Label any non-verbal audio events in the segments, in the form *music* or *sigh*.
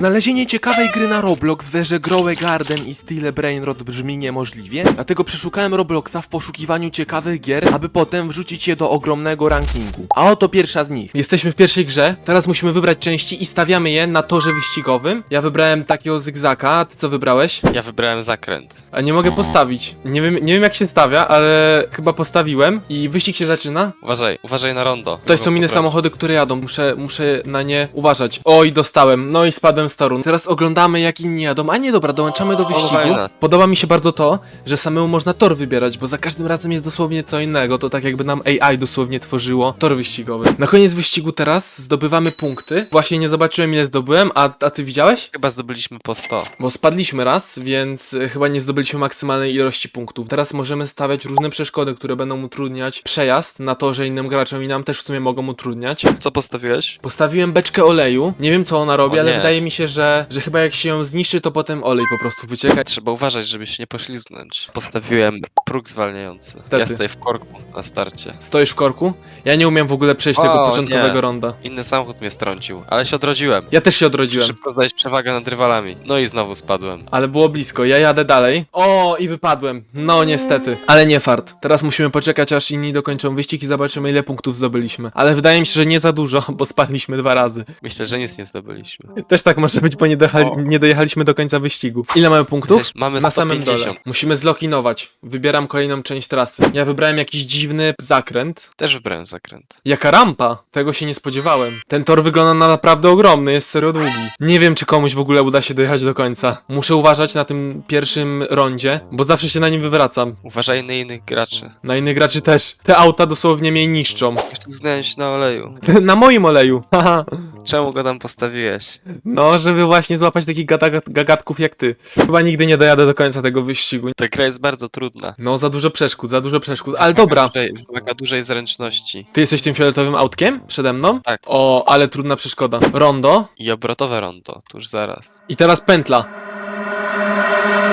Znalezienie ciekawej gry na Roblox w erze Growe Garden i style Brainrot brzmi niemożliwie, dlatego przeszukałem Robloxa w poszukiwaniu ciekawych gier, aby potem wrzucić je do ogromnego rankingu. A oto pierwsza z nich. Jesteśmy w pierwszej grze, teraz musimy wybrać części i stawiamy je na torze wyścigowym. Ja wybrałem takiego zygzaka, a ty co wybrałeś? Ja wybrałem zakręt. A nie mogę postawić. Nie wiem, nie wiem jak się stawia, ale chyba postawiłem i wyścig się zaczyna. Uważaj, uważaj na rondo. To są inne samochody, które jadą. Muszę, muszę na nie uważać. Oj, dostałem. No i spadłem z toru. Teraz oglądamy, jak inni jadą. A nie, dobra, dołączamy do wyścigu. Podoba mi się bardzo to, że samemu można tor wybierać, bo za każdym razem jest dosłownie co innego. To tak jakby nam AI dosłownie tworzyło tor wyścigowy. Na koniec wyścigu teraz zdobywamy punkty. Właśnie nie zobaczyłem, ile zdobyłem, a, a ty widziałeś? Chyba zdobyliśmy po 100. Bo spadliśmy raz, więc e, chyba nie zdobyliśmy maksymalnej ilości punktów. Teraz możemy stawiać różne przeszkody, które będą utrudniać przejazd na torze innym graczom i nam też w sumie mogą utrudniać. Co postawiłeś? Postawiłem beczkę oleju. Nie wiem co ona robi, O ale nie. wydaje mi się, że, że chyba jak się ją zniszczy, to potem olej po prostu wycieka. Trzeba uważać, żeby się nie poślizgnąć. Postawiłem próg zwalniający. Ja stoję w korku na starcie. Stoisz w korku? Ja nie umiem w ogóle przejść O, tego początkowego nie. ronda. Inny samochód mnie strącił, ale się odrodziłem. Ja też się odrodziłem, szybko zdać przewagę nad rywalami. No i znowu spadłem. ale było blisko. Ja jadę dalej. O, i wypadłem. No niestety. Ale nie fart. Teraz musimy poczekać, aż inni dokończą wyścig i zobaczymy, ile punktów zdobyliśmy. Ale wydaje mi się, że nie za dużo, bo spadliśmy dwa razy. Myślę, że nic nie zdobyliśmy. Też tak może być, bo nie, O. nie dojechaliśmy do końca wyścigu. Ile mamy punktów? Wiesz, Mamy Na samym 150. dole. Musimy zlokinować. Wybieram kolejną część trasy. Ja wybrałem jakiś dziwny zakręt. Też wybrałem zakręt. Jaka rampa? Tego się nie spodziewałem. Ten tor wygląda na naprawdę ogromny, jest serio długi. Nie wiem, czy komuś w ogóle uda się dojechać do końca. Muszę uważać na tym pierwszym rondzie, bo zawsze się na nim wywracam. Uważaj na innych graczy. Na innych graczy też. Te auta dosłownie mnie niszczą. Jeszcze znałem się na oleju. *laughs* na moim oleju. Haha. *laughs* Czemu go tam postawiłeś? no, żeby właśnie złapać takich gada- gagatków jak ty. Chyba nigdy nie dojadę do końca tego wyścigu. Ta gra jest bardzo trudna. No, za dużo przeszkód, za dużo przeszkód. Ale dobra, Dużej, wymaga dużej zręczności. ty jesteś tym fioletowym autkiem przede mną? Tak. O, ale trudna przeszkoda. Rondo. I obrotowe rondo, tuż zaraz. I teraz pętla.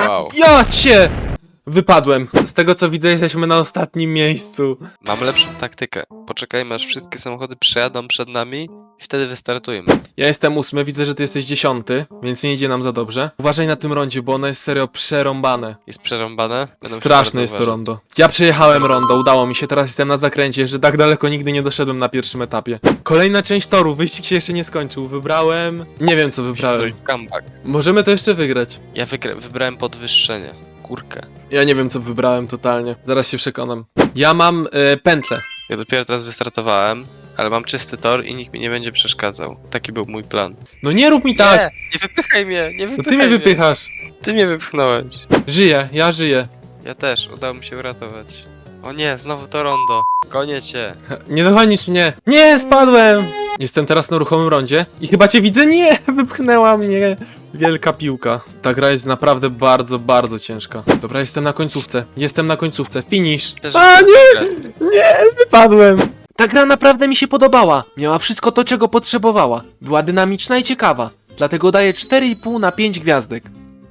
Wow. Ja cię! Wypadłem. Z tego co widzę, jesteśmy na ostatnim miejscu. Mam lepszą taktykę. Poczekajmy aż wszystkie samochody przejadą przed nami wtedy wystartujmy. Ja jestem ósmy, widzę, że ty jesteś dziesiąty, więc nie idzie nam za dobrze. Uważaj na tym rondzie, bo ono jest serio przerąbane. Jest przerąbane? Będę Straszne jest to rondo. Ja przejechałem rondo, udało mi się, teraz jestem na zakręcie, że tak daleko nigdy nie doszedłem na pierwszym etapie. Kolejna część toru, wyścig się jeszcze nie skończył. Wybrałem... Nie wiem co wybrałem. comeback. Możemy to jeszcze wygrać. Ja wygra- wybrałem podwyższenie. Górkę. Ja nie wiem co wybrałem totalnie. Zaraz się przekonam. Ja mam e, pętlę. Ja dopiero teraz wystartowałem, ale mam czysty tor i nikt mi nie będzie przeszkadzał. Taki był mój plan. No nie rób mi tak! Nie, nie wypychaj mnie, nie To wypychaj ty mnie wypychasz. Ty mnie wypchnąłeś. Żyję, ja żyję. Ja też, udało mi się uratować. O nie, znowu to rondo. Gonię cię. *laughs* Nie dogonisz mnie! Nie, spadłem! Jestem teraz na ruchomym rondzie i chyba cię widzę. Nie, *laughs* wypchnęła mnie wielka piłka. Ta gra jest naprawdę bardzo, bardzo ciężka. Dobra, jestem na końcówce. Jestem na końcówce. Finish. Też A nie! Nie, wypadłem. Ta gra naprawdę mi się podobała. Miała wszystko to, czego potrzebowała. Była dynamiczna i ciekawa. Dlatego daję 4,5 na 5 gwiazdek.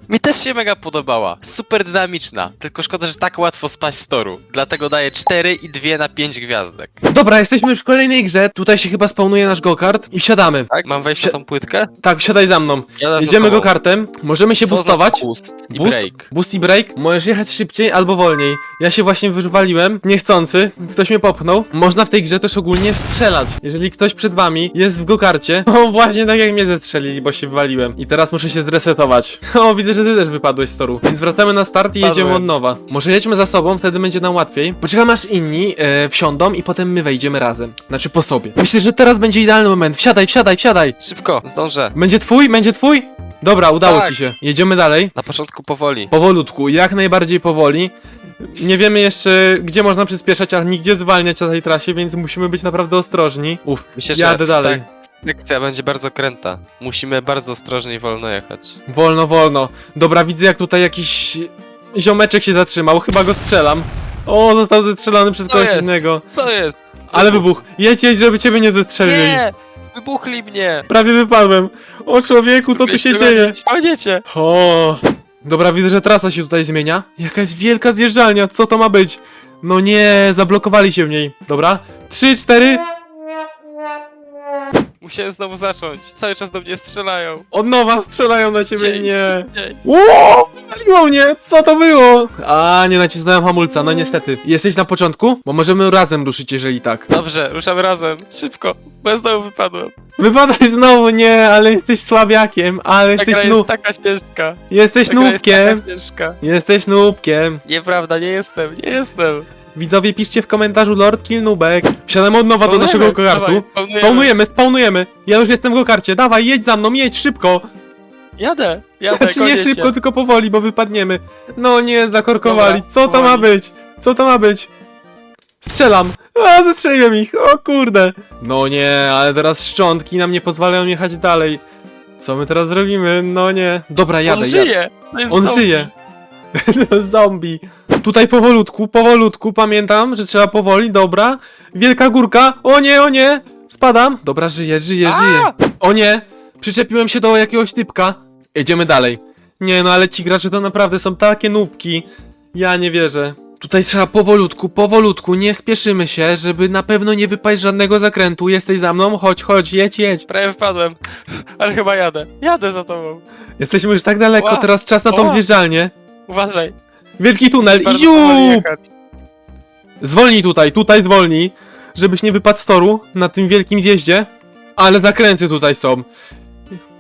Mi też się mega podobała. Super dynamiczna. Tylko szkoda, że tak łatwo spaść z toru. Dlatego daję 4 i 2 na 5 gwiazdek. Dobra, jesteśmy już w kolejnej grze. Tutaj się chyba spawnuje nasz go-kart i wsiadamy. Tak? Mam wejść na tą płytkę? Tak, wsiadaj za mną. Jadę za Jedziemy tobą. go-kartem. Możemy się Co za boostować. Boost i Boost? break. Boost i break. Możesz jechać szybciej albo wolniej. Ja się właśnie wywaliłem, niechcący. Ktoś mnie popchnął. Można w tej grze też ogólnie strzelać. Jeżeli ktoś przed wami jest w gokarcie, *laughs* to właśnie tak jak mnie zestrzelili, bo się wywaliłem. I teraz muszę się zresetować. *laughs* O, widzę, że ty też wypadłeś z toru. Więc wracamy na start i Wpadłem. jedziemy od nowa. Może jedźmy za sobą, wtedy będzie nam łatwiej. Poczekamy aż inni e, wsiądą i potem my wejdziemy razem. Znaczy po sobie. Myślę, że teraz będzie idealny moment. Wsiadaj, wsiadaj, wsiadaj. Szybko, zdążę. Będzie twój? Będzie twój? Dobra, udało Tak. ci się. Jedziemy dalej. Na początku powoli. Powolutku, jak najbardziej powoli. Nie wiemy jeszcze, gdzie można przyspieszać, ale nigdzie zwalniać na tej trasie, więc musimy być naprawdę ostrożni. Uf, Myślę, że jadę dalej. Ta sekcja będzie bardzo kręta. Musimy bardzo ostrożnie i wolno jechać. Wolno, wolno. Dobra, widzę jak tutaj jakiś ziomeczek się zatrzymał, chyba go strzelam. O, został zestrzelony przez Co kogoś jest? innego. Co jest? Ale wybuch. Jedź, jedź, żeby ciebie nie zestrzelili. Nie! Wybuchli mnie! Prawie wypadłem. O człowieku, co tu się dzieje? Chodzicie! O, dobra, widzę, że trasa się tutaj zmienia. Jaka jest wielka zjeżdżalnia, co to ma być? No nie, zablokowali się w niej. Dobra, trzy, cztery. Musiałem znowu zacząć. Cały czas do mnie strzelają. Od nowa strzelają na ciebie, Szybciej, nie. szybciej. Ło! Paliło mnie! Co to było? A, nie nacisnąłem hamulca, no niestety. Jesteś na początku? Bo możemy razem ruszyć, jeżeli tak. Dobrze, ruszamy razem. Szybko, bo ja znowu wypadłem. Wypadaj znowu, nie, ale jesteś słabiakiem, ale Ta gra jesteś jest nu... taka ciężka. Jesteś Ta gra jest nubkiem. taka ciężka. Jesteś nubkiem. Nieprawda, nie jestem, nie jestem. Widzowie, piszcie w komentarzu Lord Kill Nubek. Wsiadamy od nowa do Spawnujemy, naszego gokartu. dawaj, spawnujemy. Spawnujemy, spawnujemy. Ja już jestem w gokarcie. Dawaj, jedź za mną, jedź szybko. Jadę, jadę, Znaczy nie koniecznie. szybko, tylko powoli, bo wypadniemy. No nie, zakorkowali. Dobra, Co to ma powoli. być? Co to ma być? Strzelam. A, zestrzeliłem ich. O kurde. No nie, ale teraz szczątki nam nie pozwalają jechać dalej. Co my teraz zrobimy? No nie. Dobra, jadę, On jadę. żyje! To jest On zombie. żyje. *laughs* Zombie. Tutaj powolutku, powolutku, pamiętam, że trzeba powoli, dobra. Wielka górka. O nie, o nie. Spadam. Dobra, żyję, żyję, żyję. O nie. Przyczepiłem się do jakiegoś typka. Jedziemy dalej. Nie no, ale ci gracze to naprawdę są takie nubki. Ja nie wierzę. Tutaj trzeba powolutku, powolutku, nie spieszymy się, żeby na pewno nie wypaść żadnego zakrętu. Jesteś za mną? Chodź, chodź, jedź, jedź. Prawie wpadłem, ale chyba jadę. Jadę za tobą. Jesteśmy już tak daleko, Ła. teraz czas na tą Ła. zjeżdżalnię. Uważaj. Wielki tunel i Bardzo powoli ziup! jechać. Zwolnij tutaj, tutaj zwolnij, żebyś nie wypadł z toru na tym wielkim zjeździe. Ale zakręty tutaj są.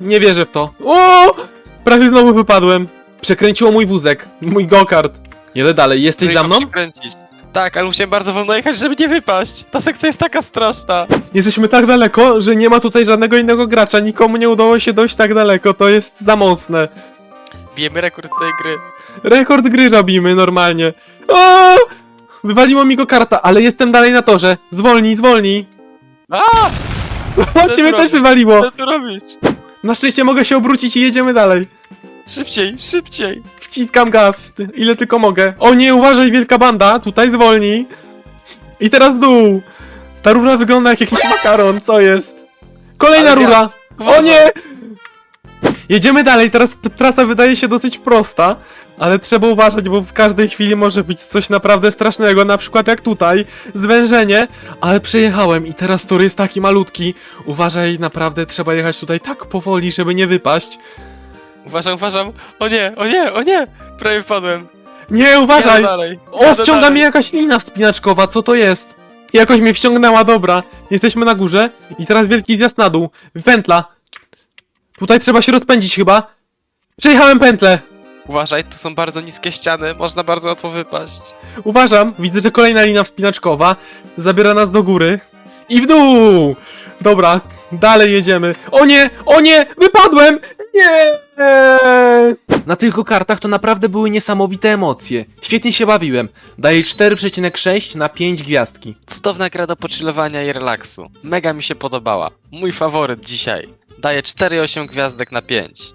Nie wierzę w to. O! Prawie znowu wypadłem. Przekręciło mój wózek, mój go-kart. Jedę dalej, jesteś za Tylko mną? przykręcić. Tak, ale musiałem bardzo wolno jechać, żeby nie wypaść. Ta sekcja jest taka straszna. Jesteśmy tak daleko, że nie ma tutaj żadnego innego gracza. Nikomu nie udało się dojść tak daleko, to jest za mocne. Bijemy rekord tej gry. Rekord gry robimy normalnie. O! Wywaliło mi go karta, ale jestem dalej na torze. Zwolnij, zwolnij. A! O, ciebie też wywaliło. Co tu robić? Na szczęście mogę się obrócić i jedziemy dalej. Szybciej, szybciej. Wciskam gaz, ty- ile tylko mogę. O nie, uważaj, wielka banda, tutaj zwolnij. I teraz w dół. Ta rura wygląda jak jakiś makaron, co jest? Kolejna Ale rura. zjazd. O Uważaj. nie! Jedziemy dalej, teraz p- trasa wydaje się dosyć prosta, ale trzeba uważać, bo w każdej chwili może być coś naprawdę strasznego, na przykład jak tutaj, zwężenie, ale przejechałem i teraz tor jest taki malutki. Uważaj, naprawdę trzeba jechać tutaj tak powoli, żeby nie wypaść. Uważam, uważam. O nie, o nie, o nie. Prawie wpadłem. Nie, uważaj! Jadę dalej. O, jadę wciąga dalej. mnie jakaś lina wspinaczkowa, co to jest? Jakoś mnie wciągnęła, dobra. Jesteśmy na górze i teraz wielki zjazd na dół. Pętla. Tutaj trzeba się rozpędzić chyba. Przejechałem pętlę. Uważaj, tu są bardzo niskie ściany, można bardzo łatwo wypaść. Uważam, widzę, że kolejna lina wspinaczkowa zabiera nas do góry. I w dół! Dobra, dalej jedziemy. O nie, o nie, wypadłem! Nie! Na tych kartach to naprawdę były niesamowite emocje. Świetnie się bawiłem. Daję 4,6 na 5 gwiazdki. Cudowna gra do pochillowania i relaksu. Mega mi się podobała. Mój faworyt dzisiaj. Daję 4,8 gwiazdek na 5.